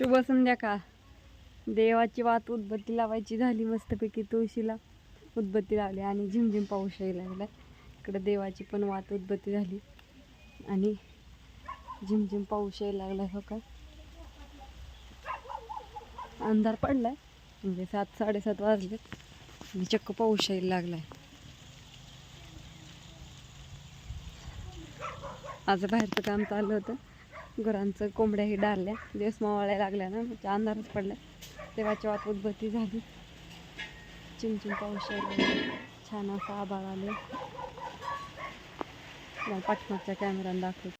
शुभ संध्याकाळ. देवाची वात उदबत्ती लावायची झाली मस्तपैकी तुळशीला. उदबत्ती लावली आणि झिमझिम पाऊस यायला लागला. इकडे देवाची पण वात उदबत्ती झाली. आणि झिमझिम पाऊस यायला लागला हो का? अंधार पडलाय. म्हणजे सात साडेसात वाजलेत आणि चक्क पाऊस यायला लागलाय. आज बाहेरचं काम चाललं होतं. गुरांचं कोंबड्याही डारल्या दिवस मावळ्या लागल्या ना म्हणजे अंधारच पडला. तेव्हाच्या वात उदबत्ती झाली. चिमचिम पाऊस छान असा आभाळ आले. पाठमागच्या कॅमेऱ्यानं दाखवतो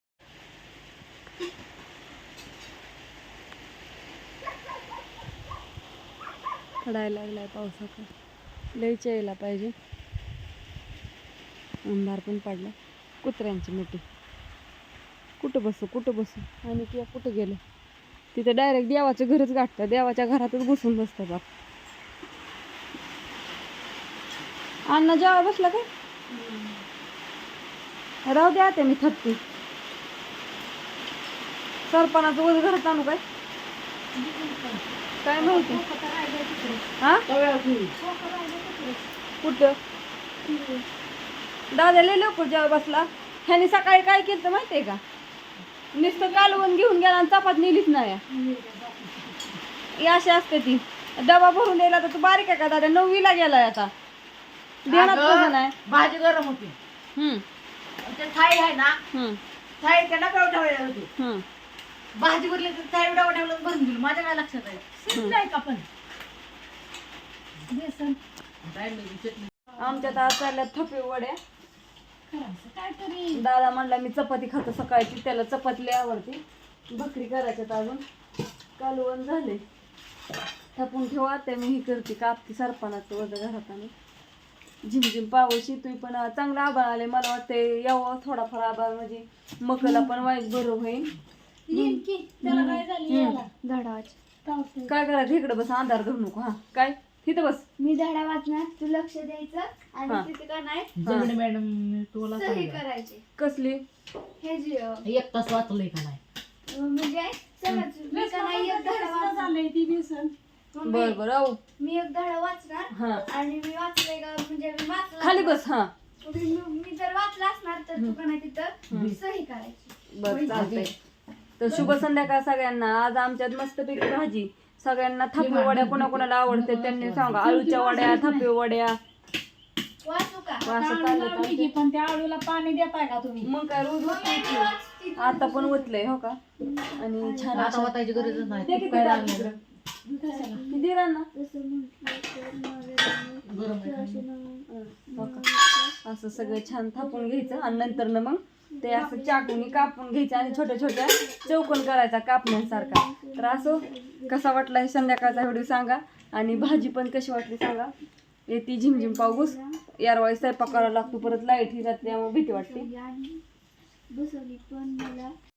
पडायला लागलाय पावसाचा. लयच्या यायला पाहिजे. अंधार पण पडला. कुत्र्यांची मिठी. कुठं बसू कुठं बसू? आणि किंवा कुठं गेलं? तिथं डायरेक्ट देवाचं घरच गाठतं देवाच्या घरातच घुसून बसतं बाप. अण्णा जेव्हा बसला काय? राहू द्या ते मी थकते. सरपणाचं वज घरात आणू काय? काय माहिती? हा? कुठं? दादा लय लवकर जेव्हा बसला. ह्याने सकाळी काय केलं माहितीये का? नुसतं कालवण घेऊन गेला आणि चपात नेलीच नाही. ही अशी असते ती. डबा भरून द्यायला तर तू बारीक आहे का दादा? नववीला गेलाय आता. कसं नाही. भाजी गरम होती. हम्म. ते थाळी आहे ना हम्म. थाळी त्याला डबा ठेवलेली होती हम्म. भाजी भरली तर थाळी डबा ठेवलं भरून दिली. माझ्या काय लक्षात आहे? का पण? बेसन चटणी. आमच्यात आज चालल्या थपे वड्या करायचं? दादा म्हणला मी चपाती खातो सकाळची त्याला चपाती लय आवडते. भाकरी करायच्यात अजून. कालवण झाले. थापून ठेवा ते मी ही करते कापती सरपणाचं वजा घरात आणि झिमझिम पावशी तुम्ही पण चांगलं आभाळ आले मला वाटते यावं थोडाफार आभाळ म्हणजे मकला पण वाईट बरं होईल. त्याला काय झालं झाडावाच काय करायचं इकडे बस अंधार धरू नको हा. काय? तिथं बस. मी धडा वाचणार तू लक्ष द्यायचं हा. आणि तिथे का नाही जगडे मॅडम तुला सही. करायची. कसली? हे जे अं, एक तास वाचलंय का नाही? म्हणजे समज मी का नाही एक धडा वाचणार मग बर मी- बर अहो मी एक धडा वाचणार हा. आणि मी वाचले का? म्हणजे मी वाचला खाली बस हा. मी मी जर वाचला असणार तर तू का नाही तिथं सही करायची. बर चालतंय. तर शुभ संध्याकाळ सगळ्यांना. आज आमच्यात मस्तपैकी भाजी. सगळ्यांना थापी वड्या कोणा कोणाला आवडते त्यांनी सांगा. आळूच्या वड्या थापी वड्या. वाचू का. पण त्या आळूला पाणी देताय का तुम्ही? मग काय रोज की. आता पण ओतलंय हो का? आणि छान आता असं- गरजच नाही ते किती राहणार गरम आहे हो का? असं सगळं छान थापून घ्यायचं. आणि नंतर ना मग ते असं चाकूनी कापून घ्यायचं आणि छोट्या छोट्या चौकोन करायचा कापण्यासारखा. तर असो कसा वाटला हे संध्याकाळचा व्हिडिओ सांगा. आणि भाजी पण कशी वाटली सांगा. येते झिमझिम पाऊस. यारवाळी स्वयंपाक करावा लागतो परत लाइट ही जाते त्यामुळे भीती वाटते. बसवली पण मला